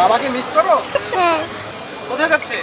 বাবাকে মিস করো? হ্যাঁ। কোথায় যাচ্ছে?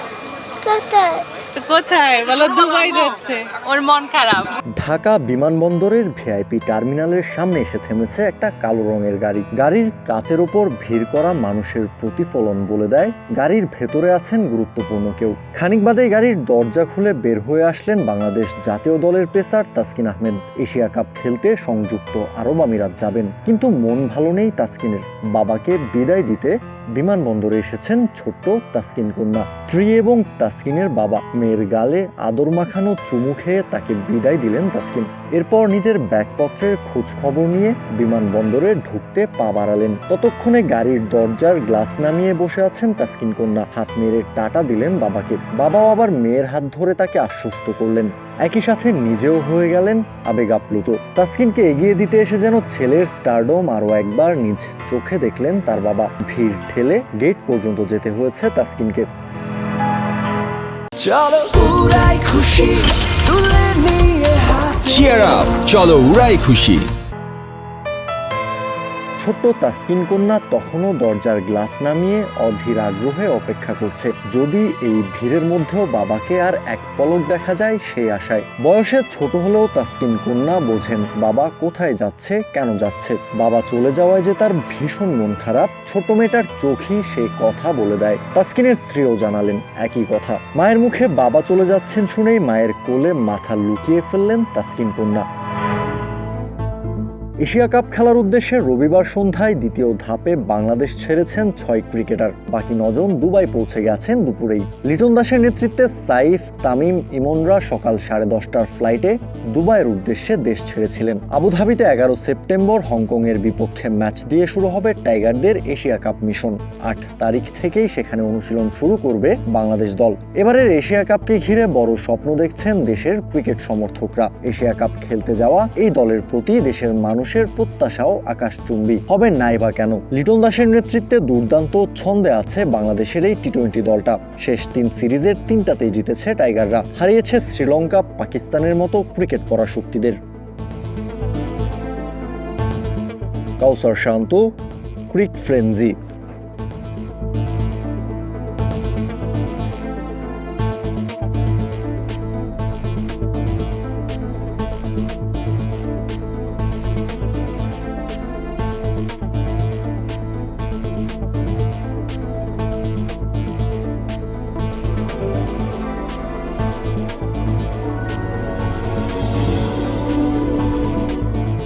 কোথায়? কোথায়? বলো দুবাই যাচ্ছে। ওর মন খারাপ। ঢাকা বিমানবন্দরের ভিআইপি টার্মিনালের সামনে এসে থেমেছে একটা কালো রঙের গাড়ি। গাড়ির কাচের ওপর ভিড় করা মানুষের প্রতিফলন বলে দেয়। গাড়ির ভেতরে আছেন গুরুত্বপূর্ণ কেউ। খানিক বাদে গাড়ির দরজা খুলে বের হয়ে আসলেন বাংলাদেশ জাতীয় দলের pacer Taskin Ahmed. Asia cup খেলতে সংযুক্ত আরব আমিরাত যাবেন। কিন্তু মন ভালো নেই তাসকিনের। বাবাকে বিদায় দিতে বিমানবন্দরে এসেছেন ছোট্ট তাসকিন কন্যা। স্ত্রী এবং তাসকিনের বাবা। মেয়ের গালে আদর মাখানো চুমু খেয়ে তাকে বিদায় দিলেন তাসকিন। এরপর নিজের ব্যাগপত্রের খোঁজ খবর নিয়ে বিমানবন্দরে ঢুকতে পা বাড়ালেন। ততক্ষণে গাড়ির দরজার গ্লাস নামিয়ে বসে আছেন তাসকিন কন্যা। হাত মেরে টাটা দিলেন বাবাকে। বাবাও আবার মেয়ের হাত ধরে তাকে আশ্বস্ত করলেন। একই সাথে নিজেও হয়ে গেলেন আবেগ আপ্লুত। তাসকিনকে এগিয়ে দিতে এসে যেন ছেলের স্টারডম আরও একবার নিজ চোখে দেখলেন তার বাবা। ভিড় ঠেলে গেট পর্যন্ত যেতে হয়েছে তাসকিনকে। চলো উড়াই খুশি তুলে নিয়ে হাতে চিয়ার আপ চলো উড়াই খুশি। ছোট্ট তাসকিন কন্যা তখনও দরজার গ্লাস নামিয়ে অধীর আগ্রহে অপেক্ষা করছে। যদি এই ভিড়ের মধ্যেও বাবাকে আর এক পলক দেখা যায়, সেই আশায়। বয়সে ছোট হলেও তাসকিন কন্যা বোঝেন বাবা কোথায় যাচ্ছে, কেন যাচ্ছে। বাবা চলে যাওয়ায় যে তার ভীষণ মন খারাপ ছোট মেয়েটার চোখই সে কথা বলে দেয়। তাসকিনের স্ত্রীও জানালেন একই কথা। মায়ের মুখে বাবা চলে যাচ্ছেন শুনেই মায়ের কোলে মাথা লুকিয়ে ফেললেন তাসকিন কন্যা। এশিয়া কাপ খেলার উদ্দেশ্যে রবিবার সন্ধ্যায় দ্বিতীয় ধাপে বাংলাদেশ ছেড়েছেন ছয় ক্রিকেটার। বাকি নজন দুবাই পৌঁছে গেছেন দুপুরেই। লিটন দাসের নেতৃত্বে সাইফ, তামিম, ইমনরা সকাল সাড়ে দশটার ফ্লাইটে দুবাইয়ের উদ্দেশ্যে দেশ ছেড়েছিলেন। আবুধাবিতে এগারো সেপ্টেম্বর হংকংয়ের বিপক্ষে ম্যাচ দিয়ে শুরু হবে টাইগারদের এশিয়া কাপ মিশন। আট তারিখ থেকেই সেখানে অনুশীলন শুরু করবে বাংলাদেশ দল। এবারের এশিয়া কাপকে ঘিরে বড় স্বপ্ন দেখছেন দেশের ক্রিকেট সমর্থকরা। এশিয়া কাপ খেলতে যাওয়া এই দলের প্রতি দেশের মানুষের প্রত্যাশাও আকাশচুম্বী। হবে নাই বা কেন? লিটন দাসের নেতৃত্বে দুর্দান্ত ছন্দে আছে বাংলাদেশের এই টি টোয়েন্টি দলটা। শেষ তিন সিরিজের তিনটাতেই জিতেছে টাইগাররা। হারিয়েছে শ্রীলঙ্কা, পাকিস্তানের মতো ক্রিকেট পড়া শক্তিদের। কাউসার শান্ত, ক্রিক ফ্রেঞ্জি